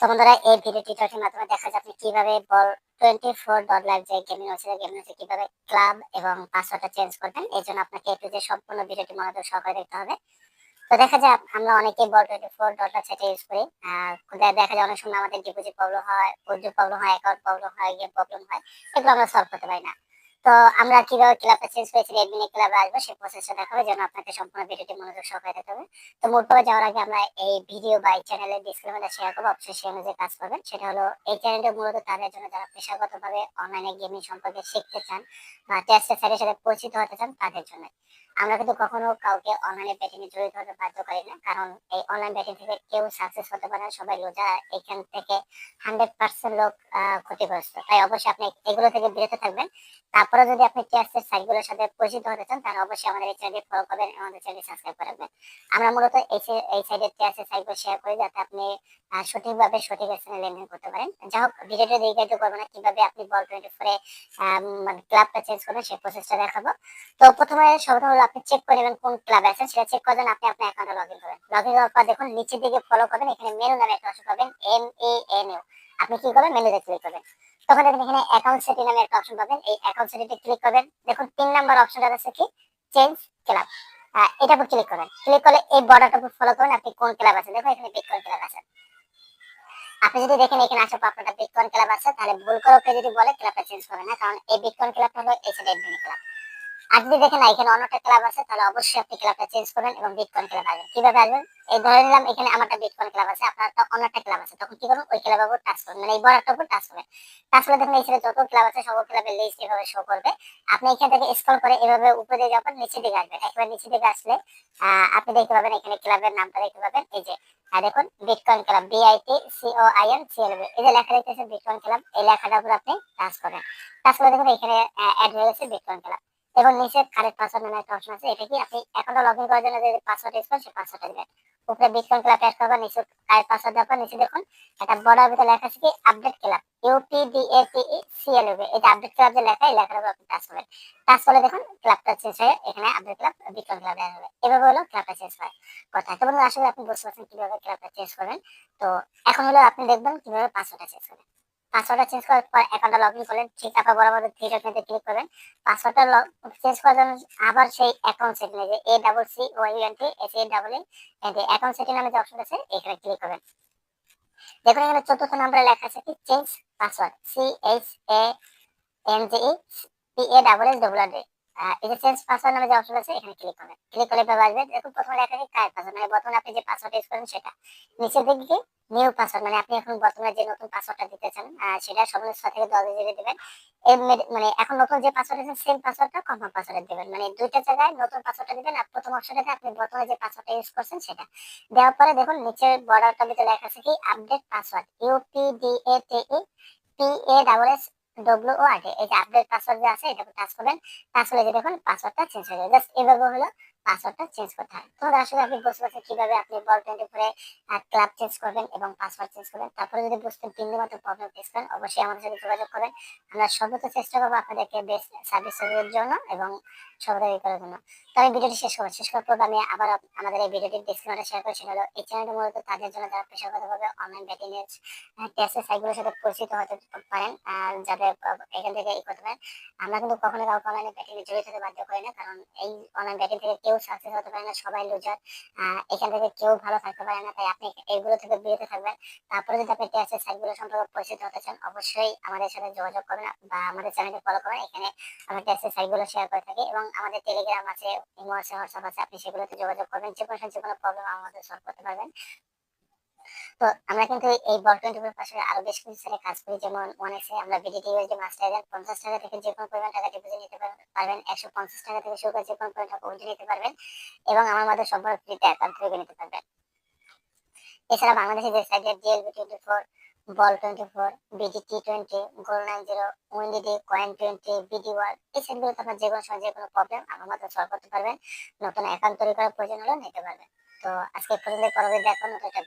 তো বন্ধুরা, এই ভিডিও টিউটোরিয়ালের মাধ্যমে দেখা আপনি কীভাবে ball twenty four dot live যে গেমিং হচ্ছে গেমিং হচ্ছে কীভাবে ক্লাব এবং পাসওয়ার্ডটা চেঞ্জ করবেন। এই জন্য আপনাকে একটু যে সম্পূর্ণ ভিডিওটি মনোযোগ সহকারে দেখতে হবে। তো দেখা যায় আমরা অনেকেই ball twenty four dot live সেটা ইউজ করি। দেখা যায়, অনেক সময় আমাদের ডিপোজিট প্রবলেম হয় উইথড্র প্রবলেম হয় অ্যাকাউন্ট প্রবলেম হয় গেম প্রবলেম হয়, এগুলো আমরা সলভ করতে পারি না। তো আমরা কীভাবে ক্লাবটা চেঞ্জ করেছি এডমিনে ক্লাবে আসব, সেই প্রসেসটা দেখাবো, যেন আপনাকে সম্পূর্ণ ভিডিওটি মনোযোগ সহকারে দেখতে হবে। তো মোট পরে যাওয়ার আগে আমরা এই ভিডিও বা এই চ্যানেলের ডিসক্রিপশনে শেয়ার করব অবশ্যই সেই অনুযায়ী কাজ করবেন। সেটা হলো, এই চ্যানেলটা মূলত তাদের জন্য যারা পেশাগতভাবে অনলাইনে গেমিং সম্পর্কে শিখতে চান বা টেস্টের সাইডের সাথে পরিচিত হতে চান, তাদের জন্য আমরা কিন্তু কখনো কাউকে অনলাইনে ব্যাটিং এ জড়িত হতে বাধ্য করি না। কারণ এই অনলাইন ব্যাটিং থেকে কেউ সাকসেস হতে পারে না। সবাই লোজা এখান থেকে হান্ড্রেড পার্সেন্ট লোক ক্ষতিগ্রস্ত। তাই অবশ্যই আপনি এগুলো থেকে বিরত থাকবেন। তারপরে যদি আপনি টেস্টের সাইটগুলোর সাথে পরিচিত হতে চান, তাহলে অবশ্যই আমাদের এই চ্যানেলটি ফলো করবেন আমাদের চ্যানেলটি সাবস্ক্রাইব করে রাখবেন। আমরা মূলত এই এই সাইডের টেস্টের সাইটগুলো শেয়ার করি যাতে আপনি সঠিকভাবে সঠিক স্থানে লেনদেন করতে পারেন। যা হোক, ভিডিওটা দীর্ঘায়িত করব না। কীভাবে আপনি বল টোয়েন্টি ফোরে ক্লাবটা চেঞ্জ করবেন সেই প্রসেসটা দেখাবো। তো প্রথমে সর্বপ্রথম হলো আপনি চেক করে নেবেন কোন ক্লাবে আছেন সেটা চেক জন্য আপনি আপনার অ্যাকাউন্টে লগ ইন করবেন। লগ ইন করার পর দেখুন নিচের দিকে ফলো করবেন, এখানে মেনু নামে একটা অপশন পাবেন এম এ এন ইউ আপনি কি করবেন? মেনুতে ক্লিক করবেন। তখন দেখেন এখানে অ্যাকাউন্ট সেটিং নামে একটা অপশন পাবেন, এই অ্যাকাউন্ট সেটিংতে ক্লিক করবেন। দেখুন তিন নাম্বার অপশনটা আছে কি? চেঞ্জ ক্লাব এটা উপর ক্লিক করবেন। ক্লিক করলে এই বর্ডারটা উপর ফলো করবেন, আপনি কোন ক্লাব আছেন দেখুন এখানে বিটকয়েন ক্লাব আছে। আপনি যদি দেখেন এখানে আসার পর আপনার বিটকয়েন ক্লাব আছে, তাহলে ভুল করে ওকে যদি বলে ক্লাবটা চেঞ্জ করবেন না, কারণ এই বিটকয়েন ক্লাবটা হলো এসএড এডমিন ক্লাব যদি দেখেন না, এখানে অন্যটা ক্লাব আছে, তাহলে অবশ্যই আপনি ক্লাবটা চেঞ্জ করবেন এবং বিটকয়েন ক্লাব আসবেন। কীভাবে আসবেন? এই ধরে নিলাম, এখানে আমারটা বিটকয়েন ক্লাব আছে, আপনার তো অন্যটা ক্লাব আছে, তখন কি করুন ওই ক্লাবের উপর টাচ করুন মানে এই বড়টার উপর টাচ করবেন। টাচ করে দেখুন সাইডে যত ক্লাব আছে, সব ক্লাবের লিস্ট এভাবে শো করবে। আপনি এখান থেকে স্ক্রল করে এভাবে উপরে যাওয়ার নিচে দিকে আসবেন। একেবারে নিচে দিকে আসলে আপনি দেখতে পাবেন এখানে ক্লাবের নামটা দেখতে পাবেন। এই যে, আর দেখুন bitcoin club B I T C O I N C L B এই যে লেখা দেখতেছেন বিটকয়েন ক্লাব এই লেখাটার উপর আপনি টাচ করেন টাচ করে দেখুন এখানে অ্যাড হয়ে গেছে বিটকয়েন ক্লাব এবং নিচে কারেক্ট পাসওয়ার্ড নামে একটা অপশন আছে। এটা কি আপনি অ্যাকাউন্টে লগ ইন করার জন্য যে পাসওয়ার্ড ইউজ করেন, সেই পাসওয়ার্ডটা দিবেন। উপরে বিটকয়েন ক্লাব অ্যাড করবেন নিচে কারেক্ট পাসওয়ার্ড দেওয়ার নিচে দেখুন, একটা বড় ভিতরে লেখা আছে কি আপডেট ক্লাব ইউপিডিএটিই সিএলবি এই যে আপডেট ক্লাব যে লেখা, এই লেখার উপর আপনি টাচ করবেন। টাচ করলে দেখুন ক্লাবটা চেঞ্জ হয়ে এখানে update club bitcoin club add হবে। এভাবে হলো ক্লাবটা চেঞ্জ হয়। কথা তো বন্ধুরা আসলে আপনি বুঝতে পারছেন কীভাবে ক্লাবটা চেঞ্জ করবেন। তো এখন হলো আপনি দেখবেন কীভাবে পাসওয়ার্ডটা চেঞ্জ করবেন। পাসওয়ার্ডটা চেঞ্জ করার পর অ্যাকাউন্টটা লগ ইন করলেন ঠিক আপনার বরাবর থ্রি ডটনেতে ক্লিক করবেন। পাসওয়ার্ডটা চেঞ্জ করার জন্য আবার সেই অ্যাকাউন্ট সেটিং যে A double C Y N T S A double N account setting নামে যে অপশন আছে, এখানে ক্লিক করবেন। দেখুন এখানে চতুর্থ নম্বরে লেখা আছে কি? Change password C H A N G E P A double S double R এই যে চেঞ্জ পাসওয়ার্ড নামে যে অপশন আছে, এখানে ক্লিক করবেন। ক্লিক করলে এভাবে আসবে। দেখুন প্রথমে লেখা আছে কার পাসওয়ার্ড মানে বর্তমানে আপনি যে পাসওয়ার্ড ইউজ করেন সেটা। নিচের দিকে নিউ পাসওয়ার্ড মানে আপনি এখন বর্তমানে যে নতুন পাসওয়ার্ডটা দিতে চান সেটা সর্বনিম্ন ছয় থেকে দশ জিবি দিবেন। মানে এখন নতুন যে পাসওয়ার্ড আছে সেম পাসওয়ার্ডটা কনফার্ম পাসওয়ার্ড দিবেন। মানে দুইটা জায়গায় নতুন পাসওয়ার্ডটা দিবেন আর প্রথম অপশনটাতে আপনি বর্তমানে যে পাসওয়ার্ডটা ইউজ করছেন সেটা। দেওয়ার পরে দেখুন, নিচের বর্ডারটা ভিতরে লেখা আছে কি update password U P D A T E P A double S W O R এই যে আপডেট পাসওয়ার্ড যে আছে এটা টাচ করবেন টাচ করলে যে দেখুন পাসওয়ার্ডটা চেঞ্জ হয়ে যাবে। জাস্ট এভাবে হলো পাসওয়ার্ডটা চেঞ্জ করতে হয়। আপনি বুঝতে পারছেন কীভাবে আপনি বল টোয়েন্টি ফোরে ক্লাব চেঞ্জ করবেন এবং পাসওয়ার্ড চেঞ্জ করবেন। তারপরে যদি প্রবলেম ফেস করেন, অবশ্যই আমাদের সাথে যোগাযোগ করবেন। আমরা চেষ্টা করব আপনাদেরকে বেস্ট সার্ভিস দেওয়ার জন্য এবং সর্বদা করার জন্য। ভিডিওটি শেষ করব, শেষ করার আমি আবার আমাদের এই ডিসক্রিপশনে শেয়ার করছি হলো, এই চ্যানেলটি মূলত তাদের জন্য যারা পেশাগতভাবে অনলাইন ব্যাটিং এর টেস্টের সাথে পরিচিত হতে পারেন যাদের এখান থেকে করতে পারেন। আমরা কিন্তু কখনো কাউকে অনলাইনে ব্যাটিং জড়িত হতে বাধ্য করি না, কারণ এই অনলাইন ব্যাটিং থেকে কেউ সাকসেস হতে পারে না, সবাই লুজার। এখান থেকে কেউ ভালো থাকতে পারে না, তাই আপনি এগুলো থেকে বিরত থাকবেন। তারপরে যদি আপনি টেস্টের সাইটগুলো সম্পর্কে পরিচিত হতে চান, অবশ্যই আমাদের সাথে যোগাযোগ করবেন বা আমাদের চ্যানেলটি ফলো করবেন। এখানে আমরা টেস্টের সাইটগুলো শেয়ার করে থাকি এবং আমাদের টেলিগ্রাম আছে ইমো আছে হোয়াটসঅ্যাপ আছে, আপনি সেগুলোতে যোগাযোগ করবেন। যে কোনো যে কোনো প্রবলেম আমাদের সলভ করতে পারবেন। তো আমরা কিন্তু এই পাশে আরও বেশ কিছু কাজ করি, যেমন ওয়ান এক্সে আমরা ইউএসডি মাস্টার পঞ্চাশ টাকা থেকে যে কোনো পরিমাণ টাকা ডিপোজিট নিতে পারবেন, একশো পঞ্চাশ টাকা থেকে শুরু করে যে কোনো পরিমাণ টাকা উইথড্র নিতে পারবেন, এবং আমার মধ্যে ফ্রিতে অ্যাকাউন্ট নিতে পারবেন। এছাড়া বাংলাদেশে যে D L B twenty four ball twenty four twenty goal nine zero উইন্ডিডি coin twenty B D world এই আপনার যে কোনো সময় যে কোনো প্রবলেম আমার সলভ করতে পারবেন, নতুন অ্যাকাউন্ট তৈরি করার প্রয়োজন হলে নিতে পারবেন। তো আজকে পর্যন্ত পরবর্তী নতুন একটা